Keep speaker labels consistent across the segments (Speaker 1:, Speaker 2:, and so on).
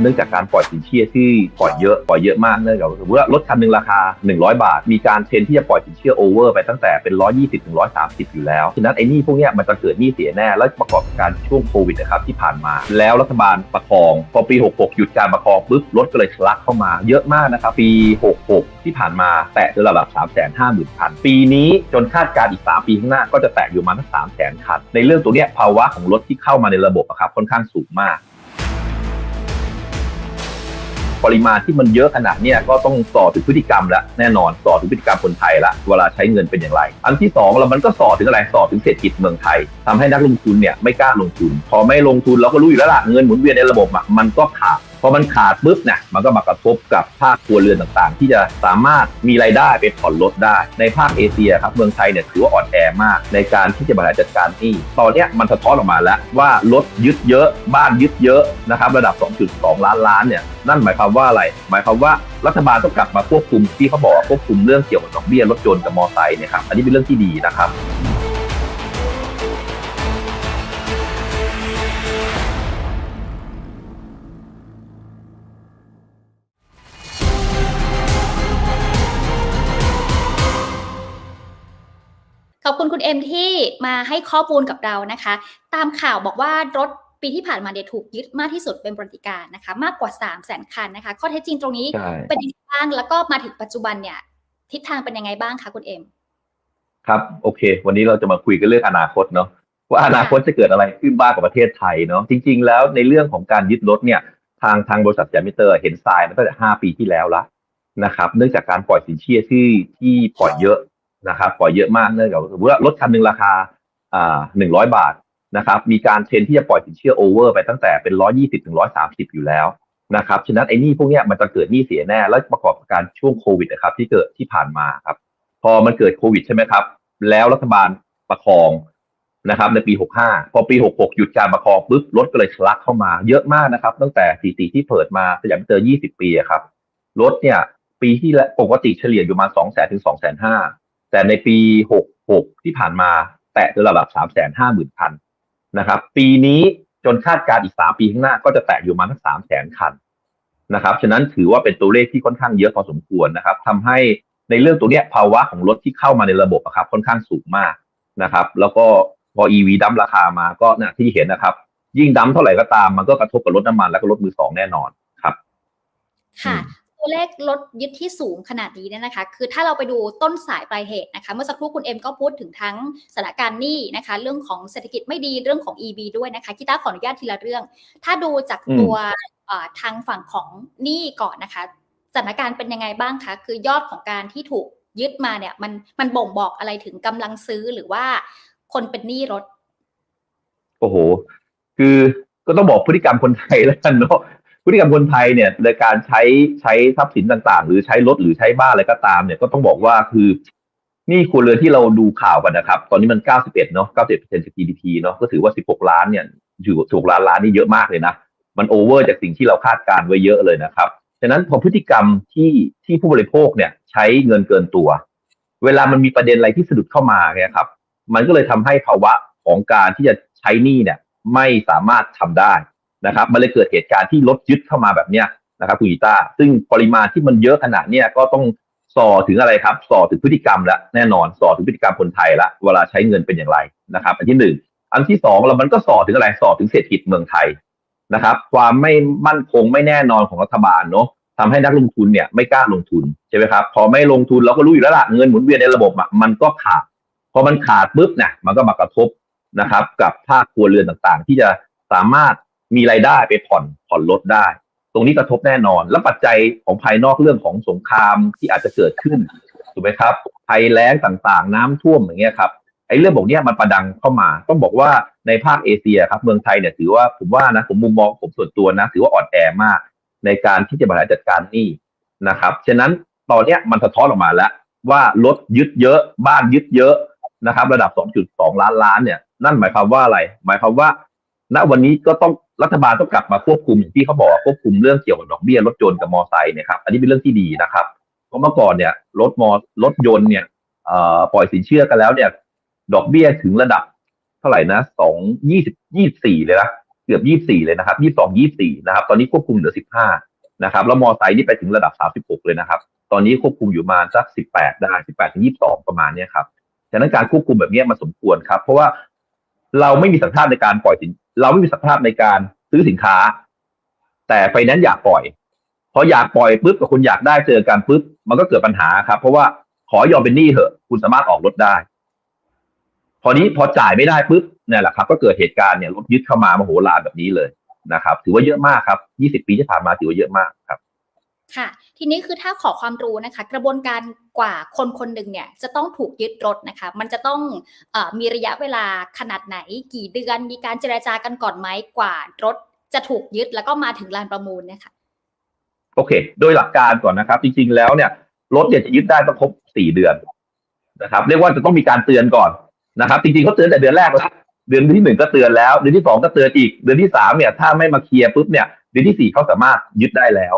Speaker 1: เนื่องจากการปล่อยสินเชื่อที่ปล่อยเยอะปล่อยเยอะมากเนื่องจากสมมติว่ารถคันหนึ่งราคา 100 บาท มีการเทรนที่จะปล่อยสินเชื่อโอเวอร์ไปตั้งแต่เป็น 120ถึง130 อยู่แล้วฉะนั้นไอ้นี่พวกเนี้ยมันจะเกิดหนี้เสียแน่แล้วประกอบกับการช่วงโควิดนะครับที่ผ่านมา แล้วรัฐบาลประคองพอปี 66 หยุดการประคองปุ๊บรถก็เลยทะลักเข้ามาเยอะมากนะครับปี 66 ที่ผ่านมาแตะระดับ 350,000คัน ปีนี้จนคาดการณ์อีก 3 ปีข้างหน้าก็จะแตะอยู่มาทั้ง300,000คันในเรื่องตัวเนี้ยภาวะของรถที่เข้ามาในระบบอะครับค่อนข้างสูงมาก ปริมาณที่มันเยอะขนาดนี้ก็ต้องสอถึงพฤติกรรมแล้วแน่นอนสอถึงพฤติกรรมคนไทยละเวลาใช้เงินเป็นอย่างไร อันที่สองแล้วมันก็สอถึงอะไรสอถึงเศรษฐกิจเมืองไทยทำให้นักลงทุนเนี่ยไม่กล้าลงทุน พอไม่ลงทุนเราก็รู้อยู่แล้วล่ะเงินหมุนเวียนในระบบมันก็ขาด พอมันขาดปุ๊บเนี่ยมันก็มากระทบกับภาคครัวเรือนต่างๆ ที่จะสามารถมีรายได้ไปผ่อนรถได้ ในภาคเอเชียครับเมืองไทยเนี่ยถือว่าอ่อนแอมาก ในการที่จะบริหารจัดการหนี้ตอนเนี้ยมันสะท้อนออกมาแล้วว่ารถยึดเยอะ บ้านยึดเยอะนะครับระดับ 2.2 ล้านล้านเนี่ยนั่นหมายความว่าอะไร หมายความว่ารัฐบาลต้องกลับมาควบคุมที่เขาบอกควบคุมเรื่องเกี่ยวกับดอกเบี้ยรถยนต์กับมอเตอร์ไซค์เนี่ยครับอันนี้เป็นเรื่องที่ดีนะครับ
Speaker 2: คุณคุณเอ็มที่มาให้ข้อมูลกับเรานะคะ ตามข่าวบอกว่ารถปีที่ผ่านมาเนี่ยถูกยึดมากที่สุดเป็นประวัติการณ์นะคะ มากกว่า3 0 0 0 0 0คันนะคะ ข้อเท็จจริงตรงนี้
Speaker 1: ใช่
Speaker 2: เป็นยังไงบ้างแล้วก็มาถึงปัจจุบันเนี่ย ทิศทางเป็นยังไงบ้างคะคุณเอ็ม
Speaker 1: ครับโอเค วันนี้เราจะมาคุยกันเรื่องอนาคตเนาะว่าอนาคตจะเกิดอะไรขึ้นบ้างกับประเทศไทยเนาะจริง ๆ แล้วในเรื่องของการยึดรถเนี่ยทางทางบริษัทแจมิเตอร์เห็นทรายมาตั้งแต่5ปีที่แล้วละนะครับ เนื่องจากการปล่อยสินเชื่อที่ที่ปล่อยเยอะ นะครับปล่อยเยอะมากเนื่องจากว่ารถคันหนึ่งราคาอ่า100บาทนะครับมีการเทรนที่จะปล่อยสินเชื่อโอเวอร์ไปตั้งแต่เป็น120ถึง130อยู่แล้วนะครับฉะนั้นไอ้นี่พวกเนี้ยมันจะเกิดหนี้เสียแน่แล้วประกอบกับการช่วงโควิดนะครับที่เกิดที่ผ่านมาครับพอมันเกิดโควิดใช่ไหมครับ แล้วรัฐบาลประคองนะครับในปี 65 พอปี 66 หยุดการประคองปุ๊บรถก็เลยทะลักเข้ามาเยอะมากนะครับ ตั้งแต่สถิติที่เปิดมาสยามเตอร์20 ปีครับรถเนี่ย ปีที่ปกติเฉลี่ยอยู่มา 2 0 0 0 0ถึง2 5 0 0 แต่ในปี 66 ที่ผ่านมาแตะระดับ 3 5 0 0 0 0คันนะครับ ปีนี้จนคาดการณ์อีก 3 ปีข้างหน้าก็จะแตะอยู่มาทั้ง3 0 0 0 0 0คันนะครับ ฉะนั้นถือว่าเป็นตัวเลขที่ค่อนข้างเยอะพอสมควรนะครับทำให้ในเรื่องตัวเนี้ยภาวะของรถที่เข้ามาในระบบอะครับค่อนข้างสูงมากนะครับ แล้วก็พอ EV ดั้มราคามาก็เนี่ยที่เห็นนะครับ ยิ่งดั้มเท่าไหร่ก็ตามมันก็กระทบกับรถน้ำมันแล้วก็รถมือสองแน่นอนครับ
Speaker 2: ค่ะ
Speaker 1: อืม
Speaker 2: ตัวเลขรถยึดที่สูงขนาดนี้เนี่ยนะคะ คือถ้าเราไปดูต้นสายปลายเหตุนะคะ เมื่อสักครู่คุณเอ็มก็พูดถึงทั้งสถานการณ์หนี้นะคะ เรื่องของเศรษฐกิจไม่ดีเรื่องของ EV ด้วยนะคะกีตาร์ขออนุญาตทีละเรื่อง ถ้าดูจากตัวเอ่อทางฝั่งของหนี้ก่อนนะคะสถานการณ์เป็นยังไงบ้างคะคือยอดของการที่ถูกยึดมาเนี่ย มันมันบ่งบอกอะไรถึงกำลังซื้อหรือว่าคนเป็นหนี้รถ
Speaker 1: โอ้โห คือก็ต้องบอกพฤติกรรมคนไทยแล้วกันเนาะ พฤติกรรมคนไทยเนี่ยในการใช้ใช้ทรัพย์สินต่างๆ หรือใช้รถหรือใช้บ้านอะไรก็ตามเนี่ยก็ต้องบอกว่าคือนี่ครัวเรือนที่เราดูข่าวกันนะครับ ตอนนี้มัน 91 เนาะ91%จาก GDP เนาะก็ถือว่า 16 ล้านเนี่ยอยู่16ล้านล้านนี่เยอะมากเลยนะ มันโอเวอร์จากสิ่งที่เราคาดการณ์ไว้เยอะเลยนะครับฉะนั้นพอพฤติกรรมที่ที่ผู้บริโภคเนี่ย ใช้เงินเกินตัว เวลามันมีประเด็นอะไรที่สะดุดเข้ามาเนี่ยครับ มันก็เลยทำให้ภาวะของการที่จะใช้หนี้เนี่ย ไม่สามารถทำได้ นะครับมันเลยเกิดเหตุการณ์ที่รถยึดเข้ามาแบบเนี้ยนะครับคุณกีตาซึ่งปริมาณที่มันเยอะขนาดเนี้ยก็ต้องส่อถึงอะไรครับส่อถึงพฤติกรรมแล้วแน่นอนส่อถึงพฤติกรรมคนไทยละเวลาใช้เงินเป็นอย่างไรนะครับ อันที่หนึ่งอันที่สองแล้วมันก็ส่อถึงอะไรส่อถึงเศรษฐกิจเมืองไทยนะครับ ความไม่มั่นคงไม่แน่นอนของรัฐบาลเนาะทำให้นักลงทุนเนี่ยไม่กล้าลงทุนใช่ไหมครับพอไม่ลงทุนเราก็รู้อยู่แล้วละเงินหมุนเวียนในระบบอะมันก็ขาดพอมันขาดปุ๊บเนี่ยมันก็มากระทบนะครับ กับภาคครัวเรือนต่างๆ ที่จะสามารถ มีรายได้ไปผ่อนผ่อนรถได้ ตรงนี้กระทบแน่นอน แล้วปัจจัยของภายนอกเรื่องของสงครามที่อาจจะเกิดขึ้นถูกไหมครับภัยแล้งต่างๆ น้ำท่วมอย่างเงี้ยครับไอ้เรื่องพวกนี้มันประดังเข้ามาต้องบอกว่าในภาคเอเชียครับเมืองไทยเนี่ยถือว่าผมว่านะผมมุมมองผมส่วนตัวนะ ถือว่าอ่อนแอมาก ในการที่จะบริหารจัดการหนี้นะครับฉะนั้นตอนเนี้ยมันสะท้อนออกมาแล้ว ว่ารถยึดเยอะ บ้านยึดเยอะนะครับ ระดับ 2.2 ล้านล้านเนี่ย นั่นหมายความว่าอะไร หมายความว่า ณวันนี้ก็ต้อง รัฐบาลต้องกลับมาควบคุมอย่างที่เขาบอกควบคุมเรื่องเกี่ยวกับดอกเบี้ยรถยนต์กับมอไซค์เนี่ยครับอันนี้เป็นเรื่องที่ดีนะครับเพราะเมื่อก่อนเนี่ยรถมอรถยนต์เนี่ยปล่อยสินเชื่อกันแล้วเนี่ย ดอกเบี้ยถึงระดับเท่าไหร่นะสองยี่สิบยี่สี่เลยนะเกือบยี่สี่เลยนะครับยี่สองยี่สี่นะครับ ตอนนี้ควบคุมเหลือสิบห้านะครับ แล้วมอไซค์นี่ไปถึงระดับสามสิบหกเลยนะครับ ตอนนี้ควบคุมอยู่มาสักสิบแปดได้สิบแปดถึงยี่สองประมาณเนี้ยครับฉะนั้นการควบคุมแบบนี้มันสมควรครับ เพราะว่าเราไม่มีสัญชาติในการปล่อยสิน เราไม่มีสภาพในการซื้อสินค้า แต่ไฟแนนซ์อยากปล่อยพออยากปล่อยปุ๊บกับคุณอยากได้เจอกันปุ๊บมันก็เกิดปัญหาครับ เพราะว่าขอยอมเป็นหนี้เถอะ คุณสามารถออกรถได้ พอนี้พอจ่ายไม่ได้ปุ๊บเนี่ยแหละครับ ก็เกิดเหตุการณ์เนี่ยรถยึดเข้ามามโหฬารแบบนี้เลยนะครับ ถือว่าเยอะมากครับ 20 ปีที่ผ่านมาถือว่าเยอะมากครับ
Speaker 2: ค่ะ ทีนี้คือถ้าขอความรู้นะคะ กระบวนการกว่าคนคนหนึ่งเนี่ยจะต้องถูกยึดรถนะคะ มันจะต้องออมีระยะเวลาขนาดไหน กี่เดือนมีการเจรจากันก่อนไหมกว่ารถจะถูกยึดแล้วก็มาถึงลานประมูลเนี่ยค่ะ
Speaker 1: โอเค โดยหลักการก่อนนะครับ จริงๆแล้วเนี่ยรถเนี่ยจะยึดได้ต้องครบสี่เดือนนะครับ เรียกว่าจะต้องมีการเตือนก่อนนะครับ จริงๆเขาเตือนแต่เดือนแรกแล้วเดือนที่หนึ่งก็เตือนแล้ว เดือนที่สองก็เตือนอีก เดือนที่สามเนี่ยถ้าไม่มาเคลียร์ปุ๊บเนี่ย เดือนที่สี่เขาสามารถยึดได้แล้ว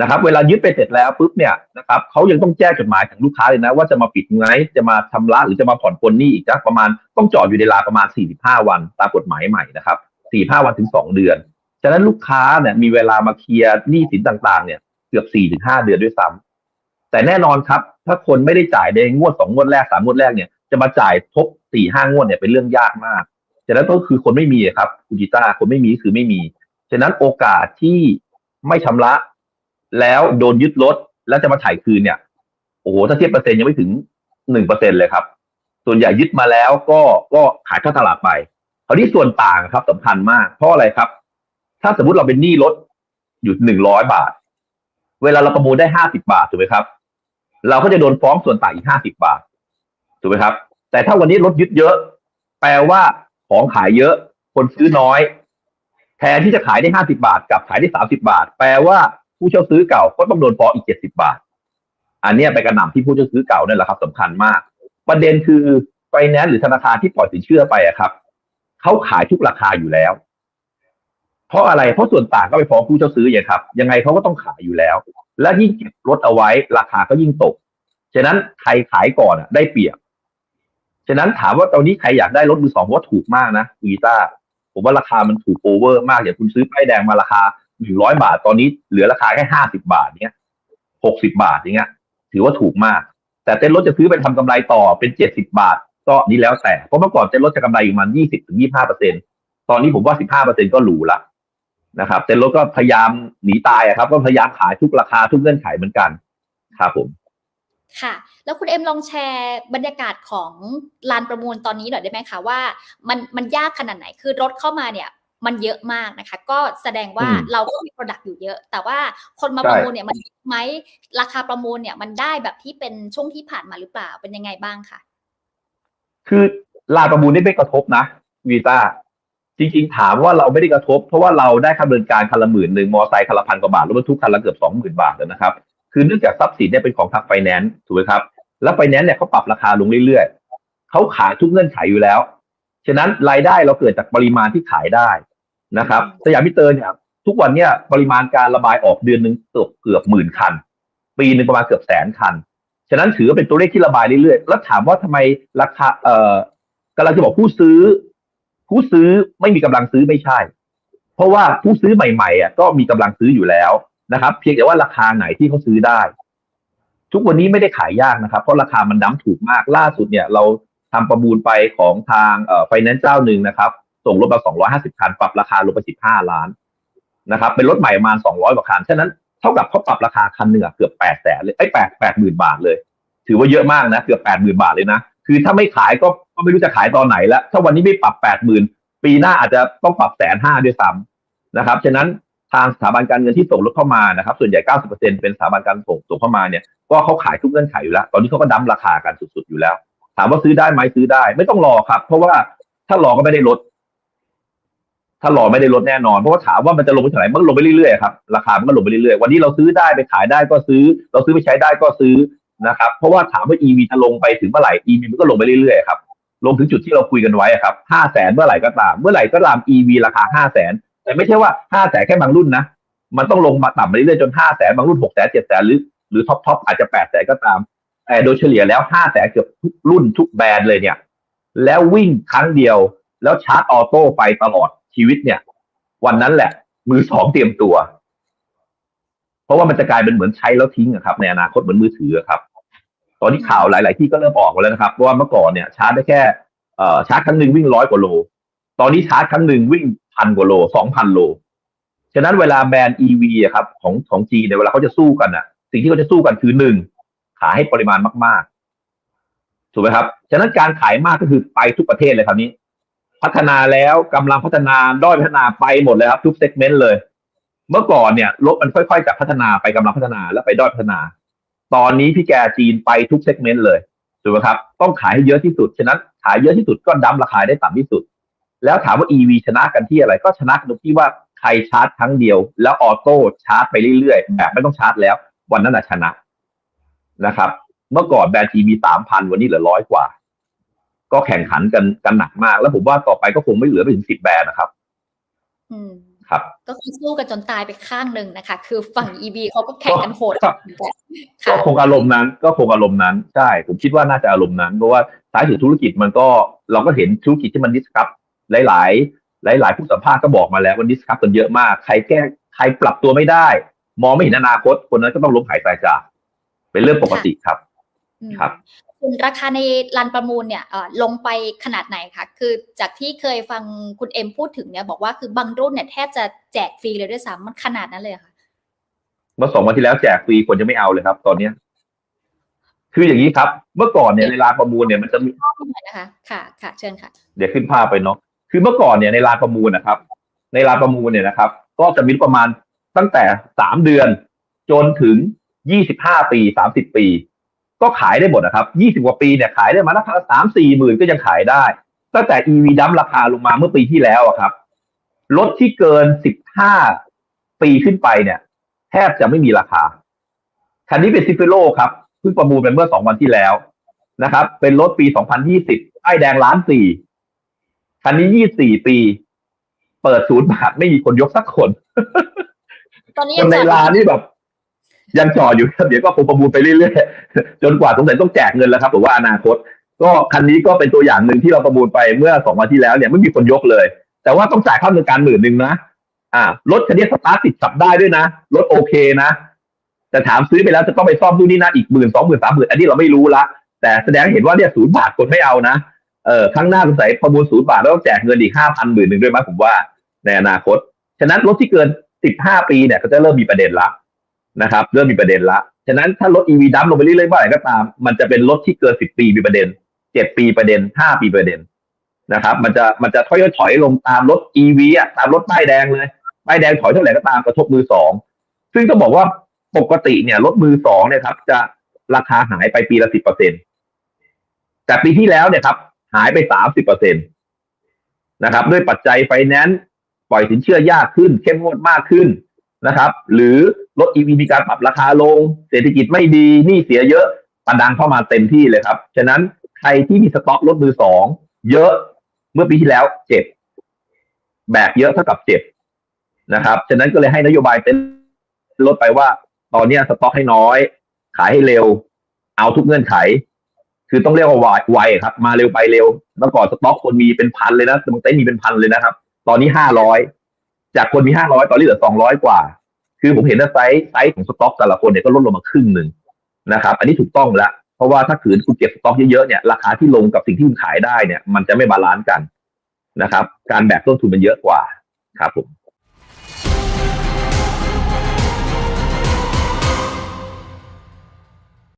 Speaker 1: นะครับ เวลายึดไปเสร็จแล้วปุ๊บเนี่ยนะครับเขายังต้องแจ้งจดหมายถึงลูกค้าเลยนะ ว่าจะมาปิดไหมจะมาชำระหรือจะมาผ่อนปลนหนี้อีกสักประมาณต้องจอดอยู่ในลาประมาณ 45 วันตามกฎหมายใหม่นะครับ45 วันถึง 2 เดือน ฉะนั้นลูกค้าเนี่ยมีเวลามาเคลียร์หนี้สินต่างๆ เนี่ยเกือบ4ถึง5เดือนด้วยซ้ำแต่แน่นอนครับ ถ้าคนไม่ได้จ่ายในงวดสองงวดแรกสามงวดแรกเนี่ยจะมาจ่ายทบสี่ห้างวดเนี่ยเป็นเรื่องยากมากฉะนั้นก็คือคนไม่มีครับคุณจิต้าคนไม่มีคือไม่มีฉะนั้นโอกาสที่ไม่ชำระ แล้วโดนยึดรถแล้วจะมาถ่ายคืนเนี่ยโอ้โหถ้าเทียบเปอร์เซ็นต์ยังไม่ถึงหนึ่งเปอร์เซ็นเลยครับ ส่วนใหญ่ยึดมาแล้วก็ก็ขายเข้าตลาดไปคราวนี้ส่วนต่างครับสำคัญมาก เพราะอะไรครับ ถ้าสมมติเราเป็นหนี้รถอยู่หนึ่งร้อยบาท เวลาเราประมูลได้ห้าสิบาทถูกไหมครับ เราก็จะโดนฟ้องส่วนต่างอีกห้าสิบาทถูกไหมครับ แต่ถ้าวันนี้รถยึดเยอะ แปลว่าของขายเยอะ คนซื้อน้อย แทนที่จะขายได้ห้าสิบาทกับขายได้สามสิบาท แปลว่า ผู้เช่าซื้อเก่าก็ต้องโดนฟ้องอีกเจ็ดสิบาท อันนี้ไปกระหน่ำที่ผู้เช่าซื้อเก่านั่นแหละครับสำคัญมาก ประเด็นคือไฟแนนซ์หรือธนาคารที่ปล่อยสินเชื่อไปอะครับเขาขายทุกราคาอยู่แล้ว เพราะอะไรเพราะส่วนต่างก็ไปฟ้องผู้เช่าซื้ออย่างครับ ยังไงเขาก็ต้องขายอยู่แล้ว และยิ่งเก็บรถเอาไว้ ราคาก็ยิ่งตกฉะนั้นใครขายก่อนอะได้เปรียบฉะนั้นถามว่าตอนนี้ใครอยากได้รถมือสองว่าถูกมากนะวีต้าผมว่าราคามันถูกโอเวอร์มากอย่างคุณซื้อป้ายแดงมาราคา หนึ่งร้อยบาทตอนนี้เหลือราคาแค่ห้าสิบาทเนี้ยหกสิบาทอย่างเงี้ย ถือว่าถูกมาก แต่เต้นรถจะซื้อไปทำกำไรต่อเป็นเจ็ดสิบาท ก็นี่แล้วแต่เพราะเมื่อก่อนเต้นรถจะกำไรอยู่ประมาณยี่สิบถึงยี่ห้าเปอร์เซ็นตอนนี้ผมว่าสิบห้าเปอร์เซ็นก็หรูละนะครับ เต้นรถก็พยายามหนีตายครับ ก็พยายามขายทุกราคาทุกเงื่อนไขเหมือนกันครับผม
Speaker 2: ค่ะ แล้วคุณเอ็มลองแชร์บรรยากาศของลานประมูลตอนนี้หน่อยได้ไหมคะว่ามันมันยากขนาดไหนคือรถเข้ามาเนี่ย มันเยอะมากนะคะ ก็แสดงว่า
Speaker 1: อืม
Speaker 2: เราก็มี Product อยู่เยอะ แต่ว่าคนมา
Speaker 1: ใช่
Speaker 2: ประมูลเนี่ยมันไหมราคาประมูลเนี่ยมันได้แบบที่เป็นช่วงที่ผ่านมาหรือเปล่าเป็นยังไงบ้างคะ
Speaker 1: คือลานประมูลนี่ไม่กระทบนะวีต้าจริงๆ ถามว่าเราไม่ได้กระทบ เพราะว่าเราได้ค่าดำเนินการคันละหมื่นหนึ่งมอไซค์คันละพันกว่าบาทรถบรรทุกคันละเกือบสองหมื่นบาทแล้วนะครับ คือเนื่องจากทรัพย์สินเนี่ยเป็นของทางไฟแนนซ์ถูกไหมครับ แล้วไฟแนนซ์เนี่ยเขาปรับราคาลงเรื่อยๆเขาขายทุกเงื่อนไขอยู่แล้ว ฉะนั้นรายได้เราเกิดจากปริมาณที่ขายได้ นะครับสยามมิเตอร์เนี่ยทุกวันเนี่ยปริมาณการระบายออกเดือนหนึ่งเกือบเกือบหมื่นคัน ปีหนึ่งประมาณเกือบแสนคัน ฉะนั้นถือว่าเป็นตัวเลขที่ระบายเรื่อยๆ แล้วถามว่าทำไมราคาเอ่อกำลังจะบอกผู้ซื้อ ผู้ซื้อไม่มีกำลังซื้อไม่ใช่ เพราะว่าผู้ซื้อใหม่ๆอะก็มีกำลังซื้ออยู่แล้วนะครับ เพียงแต่ว่าราคาไหนที่เขาซื้อได้ ทุกวันนี้ไม่ได้ขายยากนะครับ เพราะราคามันดั้มถูกมากล่าสุดเนี่ย เราทำประมูลไปของทางเอ่อไฟแนนซ์เจ้าหนึ่งนะครับ ส่งรถมา250คัน ปรับราคาลงไป15ล้านนะครับ เป็นรถใหม่ประมาณ200กว่าคัน ฉะนั้นเท่ากับเขาปรับราคาคันหนึ่งเกือบ8แสนเลยไอ้แปดแปดหมื่นบาทเลย ถือว่าเยอะมากนะ เกือบ8 0,000บาทเลยนะ คือถ้าไม่ขายก็ก็ไม่รู้จะขายตอนไหนแล้ว ถ้าวันนี้ไม่ปรับ80,000ปีหน้าอาจจะต้องปรับแสนห้าด้วยซ้ำนะครับ ฉะนั้นทางสถาบันการเงินที่ส่งรถเข้ามานะครับ ส่วนใหญ่ 90%เป็นสถาบันการส่งส่งเข้ามาเนี่ย ก็เขาขายทุกเงื่อนไขอยู่แล้ว ตอนนี้เขาก็ดั้มราคากันสุดๆอยู่แล้ว ถามว่าซื้อได้ไหมซื้อได้ ไม่ต้องรอครับ เพราะว่าถ้ารอก็ไม่ได้ลด ถ้ารอไม่ได้ลดแน่นอนเพราะว่าถามว่ามันจะลงไปเท่าไหร่มันลงไปเรื่อยๆครับราคามันก็ลงไปเรื่อยๆวันนี้เราซื้อได้ไปขายได้ก็ซื้อ เราซื้อไปใช้ได้ก็ซื้อนะครับ เพราะว่าถามว่า EV จะลงไปถึงเมื่อไหร่ EV มันก็ลงไปเรื่อยๆครับลงถึงจุดที่เราคุยกันไว้ครับห้าแสนเมื่อไหร่ก็ตาม เมื่อไหร่ก็ตาม EV ราคาห้าแสนแต่ไม่ใช่ว่าห้าแสนแค่บางรุ่นนะมันต้องลงมาต่ำไปเรื่อยๆจนห้าแสนบางรุ่นหกแสนเจ็ดแสนหรือหรือท็อปท็อปอาจจะแปดแสนก็ตามแต่โดยเฉลี่ยแล้วห้าแสนเกือบทุกรุ่นทุกแบรนด์เลยเนี่ย แล้ววิ่งครั้งเดียวแล้วชาร์จออโต้ไปตลอด ชีวิตเนี่ย วันนั้นแหละ มือสองเตรียมตัว เพราะว่ามันจะกลายเป็นเหมือนใช้แล้วทิ้งครับ ในอนาคตเหมือนมือถือครับ ตอนนี้ข่าวหลาย ๆ ที่ก็เริ่มออกมาแล้วนะครับเพราะว่าเมื่อก่อนเนี่ยชาร์จได้แค่เอ่อชาร์จครั้งหนึ่งวิ่งร้อยกว่าโล ตอนนี้ชาร์จครั้งหนึ่งวิ่งพันกว่าโลสองพันโลฉะนั้นเวลาแบรนด์ EV อะครับ ของของจีนเนี่ยเวลาเขาจะสู้กันอะสิ่งที่เขาจะสู้กันคือหนึ่งขายให้ปริมาณมาก ๆ ถูกไหมครับ ฉะนั้นการขายมากก็คือไปทุกประเทศเลยครับนี้ พัฒนาแล้วกำลังพัฒนาด้อยพัฒนาไปหมดเลยครับ ทุกเซกเมนต์เลย เมื่อก่อนเนี่ยรถมันค่อยๆจากพัฒนาไปกำลังพัฒนาแล้วไปด้อยพัฒนา ตอนนี้พี่แกจีนไปทุกเซกเมนต์เลยถูกไหมครับ ต้องขายให้เยอะที่สุดฉะนั้นขายเยอะที่สุดก็ดั้มราคาได้ต่ำที่สุด แล้วถามว่า EV ชนะกันที่อะไร ก็ชนะตรงที่ว่าใครชาร์จครั้งเดียว แล้วออโต้ชาร์จไปเรื่อยๆแบบไม่ต้องชาร์จแล้ว วันนั้นน่ะชนะนะครับ เมื่อก่อนแบรนด์ทีมีสามพันวันนี้เหลือร้อยกว่า ก็แข่งขันกันกันหนักมาก แล้วผมว่าต่อไปก็คงไม่เหลือไปถึงสิบแบรนด์นะครับ
Speaker 2: อืม
Speaker 1: ครับ
Speaker 2: ก็คือสู้กันจนตายไปข้างหนึ่งนะคะ คือฝั่ง EB เขาก็แข่งกันโหด
Speaker 1: ก็
Speaker 2: เหมือนกัน
Speaker 1: ก็
Speaker 2: ค่ะ
Speaker 1: คงอารมณ์นั้น ก็คงอารมณ์นั้นใช่ ผมคิดว่าน่าจะอารมณ์นั้นเพราะว่าท้ายสุดธุรกิจมันก็เราก็เห็นธุรกิจที่มันดิสครับหลาย ๆ หลาย ๆ ผู้สัมภาษณ์ก็บอกมาแล้วว่าดิสครับกันเยอะมาก ใครแก้ใครปรับตัวไม่ได้ มองไม่เห็นอนาคตคนนั้นก็ต้องล้มหายตายจาก เป็นเรื่องปกติครับ
Speaker 2: อืม
Speaker 1: ครับ
Speaker 2: คุณราคาในลานประมูลเนี่ยเอ่อลงไปขนาดไหนคะ คือจากที่เคยฟังคุณเอ็มพูดถึงเนี่ยบอกว่าคือบางรุ่นเนี่ยแทบจะแจกฟรีเลยด้วยซ้ำมันขนาดนั้นเลยเหรอค่ะ
Speaker 1: เมื่อสองวันที่แล้วแจกฟรีคนจะไม่เอาเลยครับ ตอนเนี้ยคืออย่างนี้ครับ เมื่อก่อนเนี่ยในร้านประมูลเนี่ยมันจะมี
Speaker 2: ข้อมูลหน่อยนะคะค่ะค่ะเชิญค่ะ
Speaker 1: เดี๋ยวขึ้นภาพไปเนาะ คือเมื่อก่อนเนี่ยในร้านประมูลนะครับ ในร้านประมูลเนี่ยนะครับ ก็จะมีประมาณตั้งแต่สามเดือน จนถึงยี่สิบห้าปีสามสิบปี ก็ขายได้หมดนะครับยี่สิบกว่าปีเนี่ยขายได้มาราคาสามสี่หมื่นก็ยังขายได้ ตั้งแต่ EV ดั้มราคาลงมาเมื่อปีที่แล้วอะครับรถที่เกินสิบห้าปีขึ้นไปเนี่ยแทบจะไม่มีราคา คันนี้เป็นซิฟิโลครับเพิ่งประมูลไปเมื่อสองวันที่แล้วนะครับ เป็นรถปี2020ป้ายแดงล้านสี่คันนี้24ปี เปิดศูนย์บาทไม่มีคนยกสักคน
Speaker 2: ตอนนี้
Speaker 1: ค
Speaker 2: ยั
Speaker 1: น
Speaker 2: ง
Speaker 1: ใน
Speaker 2: จอด
Speaker 1: ร้านนี่แบบ ยังจอดอยู่ครับเดี๋ยวก็คงประมูลไปเรื่อยๆจนกว่าสงสัยต้องแจกเงินแล้วครับผมว่าอนาคต ก็คันนี้ก็เป็นตัวอย่างหนึ่งที่เราประมูลไปเมื่อสองวันที่แล้วเนี่ยไม่มีคนยกเลย แต่ว่าต้องจ่ายค่าดำเนินการหมื่นหนึ่งนะอ่ารถคันนี้สตาร์ทติดสับได้ด้วยนะรถโอเคนะแต่ถามซื้อไปแล้วจะต้องไปซ่อมนู่นนี่นั่นอีกหมื่นสองหมื่นสามหมื่นอันนี้เราไม่รู้ละแต่แสดงเห็นว่าเนี่ยศูนย์บาทคนไม่เอานะเออครั้งหน้าสงสัยประมูลศูนย์บาทแล้วต้องแจกเงินอีกห้าพันหมื่นหนึ่งด้วยมั้ยผมว่าในอนาคต ฉะนั้นรถที่เกินสิบห้าปีเนี่ยก็จะเริ่มมีประเด็นละ นะครับเริ่มมีประเด็นละ ฉะนั้นถ้ารถ EV ดั้มลงไปเรื่อยๆเมื่อไหร่ก็ตาม มันจะเป็นรถที่เกินสิบปีมีประเด็นเจ็ดปีประเด็นห้าปีประเด็นนะครับ มันจะมันจะถอยถอยลงตามรถ EV อะตามรถป้ายแดงเลยป้ายแดงถอยเท่าไหร่ก็ตามกระทบมือสองซึ่งต้องบอกว่าปกติเนี่ยรถมือสองเนี่ยครับ จะราคาหายไปปีละสิบเปอร์เซ็นตแต่ปีที่แล้วเนี่ยครับหายไปสามสิบเปอร์เซ็นตนะครับ ด้วยปัจจัยไฟแนนซ์ปล่อยสินเชื่อยากขึ้น เข้มงวดมากขึ้นนะครับ หรือ รถ EV มีการปรับราคาลง เศรษฐกิจไม่ดีหนี้เสียเยอะประดังเข้ามาเต็มที่เลยครับ ฉะนั้นใครที่มีสต็อกรถมือสองเยอะเมื่อปีที่แล้วเจ็บ แบกเยอะเท่ากับเจ็บนะครับ ฉะนั้นก็เลยให้นโยบายเต็นลดไปว่า ตอนนี้สต็อกให้น้อย ขายให้เร็ว เอาทุกเงื่อนไข คือต้องเรียกว่าไวไวครับ มาเร็วไปเร็วเมื่อก่อนสต็อกคนมีเป็นพันเลยนะบางเต็นมีเป็นพันเลยนะครับ ตอนนี้ห้าร้อยจากคนมีห้าร้อยตอนนี้เหลือสองร้อยกว่า คือผมเห็นว่าไซส์ไซส์ของสต็อกแต่ละคนเนี่ยก็ลดลงมาครึ่งหนึ่งนะครับ อันนี้ถูกต้องแล้ว เพราะว่าถ้าขืนคุณเก็บสต็อกเยอะๆเนี่ยราคาที่ลงกับสิ่งที่คุณขายได้เนี่ย มันจะไม่บาลานซ์กันนะครับ การแบกต้นทุนมันเยอะกว่าครับผม